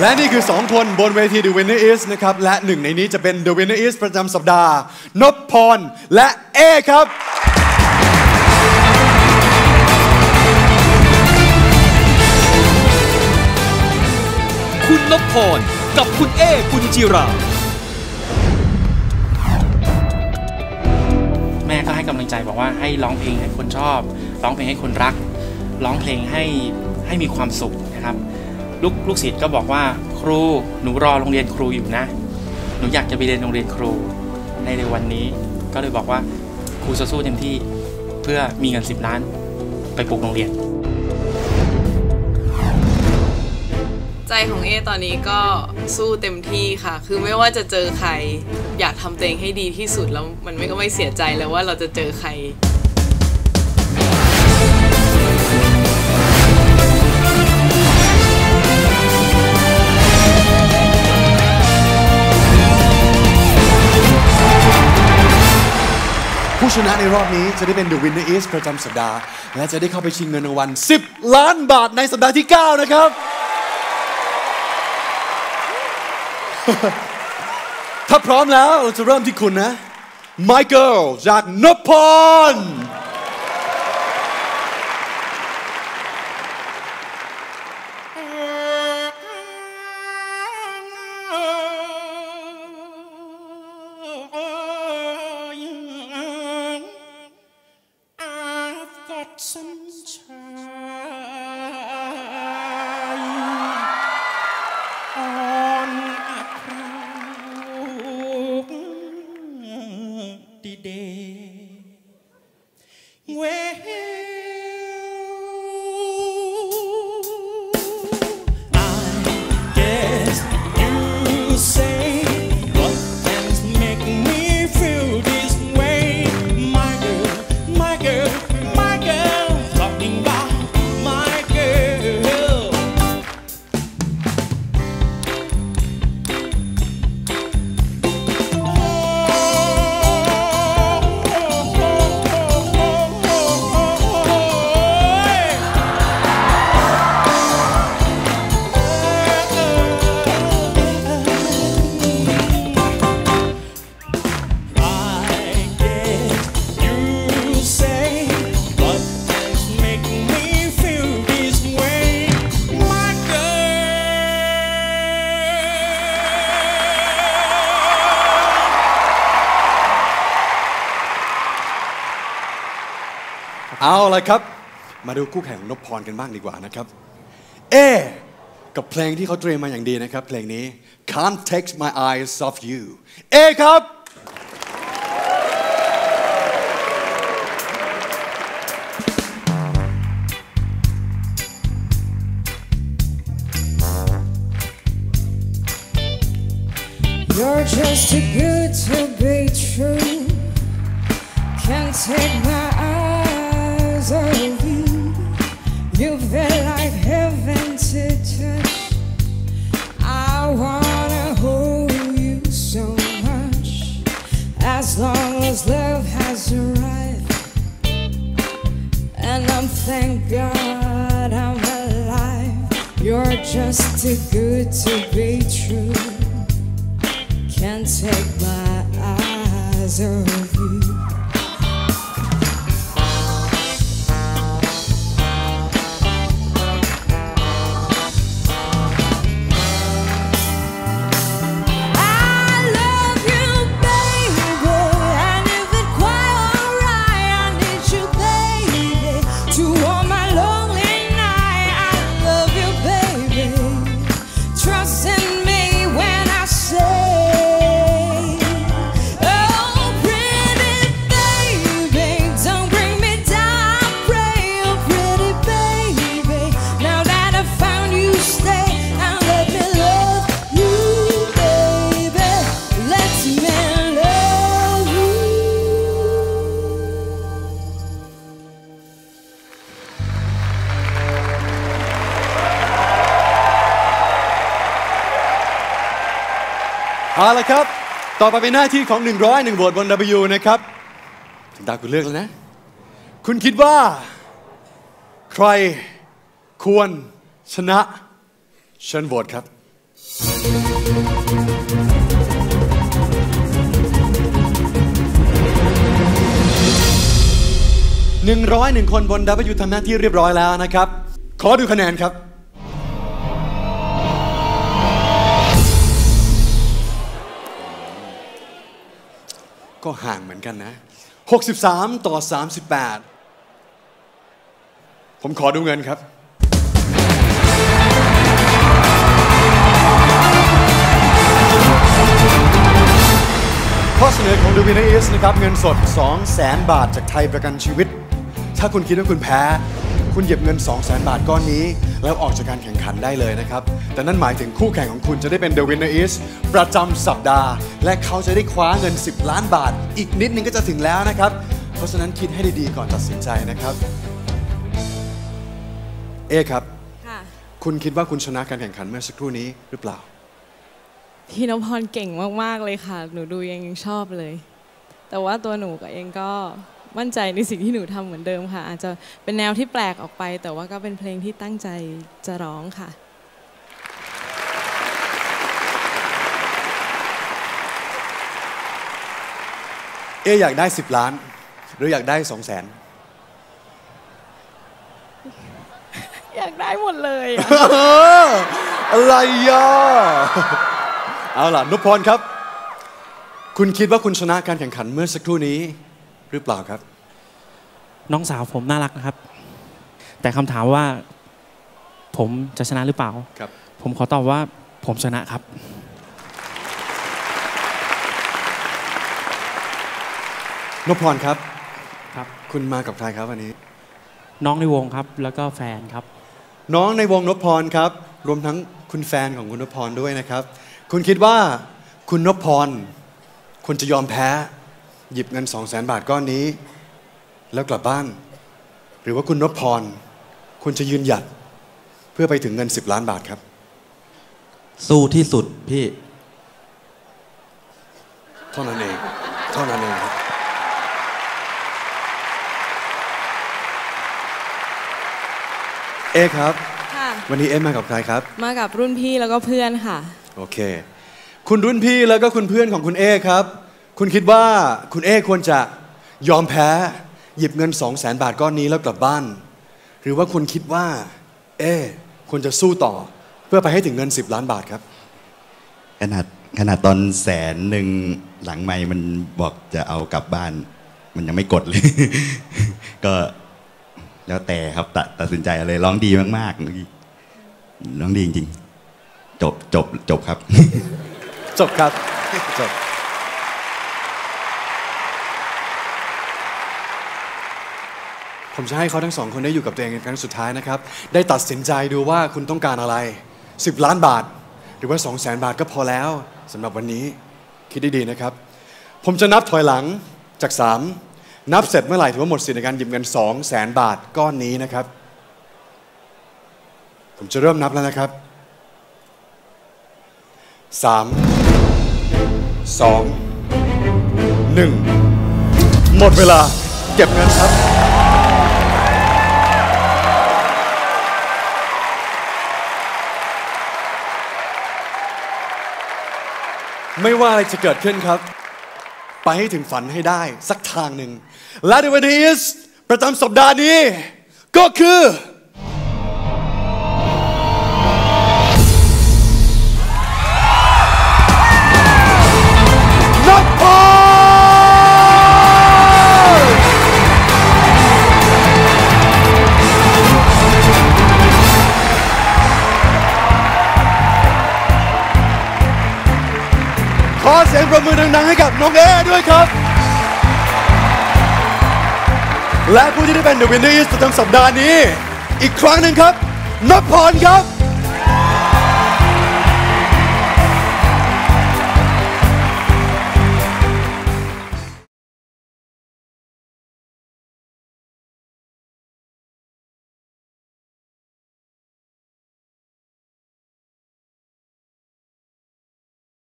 และนี่คือ 2 คนบนเวที The Winner Is นะครับ และหนึ่งในนี้จะเป็น The Winner Is ประจำสัปดาห์ นพพร และเอครับ คุณนพพร กับคุณเอกุญจิรา แม่ก็ให้กำลังใจบอกว่าให้ร้องเพลงให้คนชอบ ร้องเพลงให้คนรัก ร้องเพลงให้ให้มีความสุขนะครับ ลูกลูกศิษย์ก็บอกว่าครูหนูรอโรงเรียนครูอยู่นะ หนูอยากจะไปเรียนโรงเรียนครูในในวันนี้ ก็เลยบอกว่าครูจะสู้เต็มที่เพื่อมีเงิน 10 ล้าน ไปปลูกโรงเรียน ใจของเอตอนนี้ก็สู้เต็มที่ค่ะ คือไม่ว่าจะเจอใคร อยากทำตัวเองให้ดีที่สุดแล้วมันไม่ก็ไม่เสียใจแล้วว่าเราจะเจอใคร ผู้ชนะในรอบนี้จะได้เป็น The Winner Is ประจำสัปดาห์ และจะได้เข้าไปชิงเงินรางวัล 10 ล้านบาทในสัปดาห์ที่ 9 นะครับ ถ้าพร้อมแล้วเราจะเริ่มที่คุณนะ Michael จากนพพร เอาละครับ มาดูคู่แข่งของนพพรกันบ้างดีกว่านะครับ เอ กับเพลงที่เขาเตรียมมาอย่างดีนะครับ เพลงนี้ Can't Take My Eyes Off You เอครับ You're just too good to be true. Can't take my thank God I'm alive. You're just too good to be true. Can't take my eyes off you. ละครับ ต่อไปเป็นหน้าที่ของ101โหวตบน W นะครับถึงตาคุณเลือกแล้วนะ คุณคิดว่า ใครควรชนะเชิญโหวตครับหนึ่งร้อยหนึ่งคนบน W ทำหน้าที่เรียบร้อยแล้วนะครับ ขอดูคะแนนครับ ก็ห่างเหมือนกันนะ 63 ต่อ 38 ผมขอดูเงินครับข้อเสนอของ The Winner is นะครับ เงินสด 200,000 บาทจากไทยประกันชีวิต ถ้าคุณคิดว่าคุณแพ้ คุณหยิบเงิน 200,000 บาทก้อนนี้ แล้วออกจากการแข่งขันได้เลยนะครับ แต่นั่นหมายถึงคู่แข่งของคุณจะได้เป็น The Winner is ประจำสัปดาห์ และเขาจะได้คว้าเงิน 10 ล้านบาท อีกนิดนึงก็จะถึงแล้วนะครับ เพราะฉะนั้นคิดให้ดีๆก่อนตัดสินใจนะครับ เอครับ ค่ะ คุณคิดว่าคุณชนะการแข่งขันเมื่อสักครู่นี้หรือเปล่า พี่นพพรเก่งมาก ๆ เลยค่ะ หนูดูยังยังชอบเลย แต่ว่าตัวหนูก็เองก็ มั่นใจในสิ่งที่หนูทำเหมือนเดิมค่ะ อาจจะเป็นแนวที่แปลกออกไป แต่ว่าก็เป็นเพลงที่ตั้งใจจะร้องค่ะ เออยากได้ 10 ล้าน หรืออยากได้ 2 0 0 0 0นอยากได้หมดเลยอะ อะไรอะเอาล่ะนพพรครับ คุณคิดว่าคุณชนะการแข่งขันเมื่อสักครู่นี้ หรือเปล่าครับ น้องสาวผมน่ารักนะครับ แต่คำถามว่า ผมจะชนะหรือเปล่า ครับ ผมขอตอบว่าผมชนะครับ นพพรครับ ครับ คุณมากับใครครับวันนี้ น้องในวงครับ แล้วก็แฟนครับ น้องในวงนพพรครับ รวมทั้งคุณแฟนของคุณนพพรด้วยนะครับ คุณคิดว่าคุณนพพรคุณจะยอมแพ้ หยิบเงิน2 0 0 0 0 0บาทก้อนนี้ แล้วกลับบ้าน หรือว่าคุณนพพร คุณจะยืนหยัดเพื่อไปถึงเงิน 10 ล้านบาทครับ สู้ที่สุดพี่ เท่านั้นเอง เท่านั้นเองครับเอครับ ค่ะ วันนี้เอมากับใครครับ มากับรุ่นพี่แล้วก็เพื่อนค่ะ โอเค คุณรุ่นพี่แล้วก็คุณเพื่อนของคุณเอครับ คุณคิดว่าคุณเอควรจะยอมแพ้ หยิบเงิน2 0 0แสนบาทก้อนนี้แล้วกลับบ้าน หรือว่าคุณคิดว่า เอควรจะสู้ต่อเพื่อไปให้ถึงเงิน 10 ล้านบาทครับ ขนาดขนาดตอนแสนหนึ่งหลังไม่มันบอกจะเอากลับบ้าน มันยังไม่กดเลย ก็แล้วแต่ครับตดตัดสินใจเอาเลยร้องดีมากๆเมื่อกี้ร้องดีจริงๆจบจบจบครับ จบครับจบ ผมจะให้เขาทั้งสองคนได้อยู่กับตัวเองในครั้งสุดท้ายนะครับ ได้ตัดสินใจดูว่าคุณต้องการอะไร 10 ล้านบาท หรือว่า 2 0 0แสนบาทก็พอแล้วสำหรับวันนี้คิดดีๆนะครับ ผมจะนับถอยหลังจาก 3 นับเสร็จเมื่อไหร่ถือว่าหมดสิทธิ์ในการหยิบเงิน 2 0 0แสนบาทก้อนนี้นะครับ ผมจะเริ่มนับแล้วนะครับ3สองหนึ่งหมดเวลาเก็บเงินครับ ไม่ว่าอะไรจะเกิดขึ้นครับ ไปให้ถึงฝันให้ได้สักทางหนึ่งและในวันนี้ประจำสัปดาห์นี้ ก็คือ มือดังๆให้กับน้องเอด้วยครับ และผู้ที่ได้เป็นเดอะวินดี้ประจำสัปดาห์นี้ อีกครั้งหนึ่งครับนพพรครับ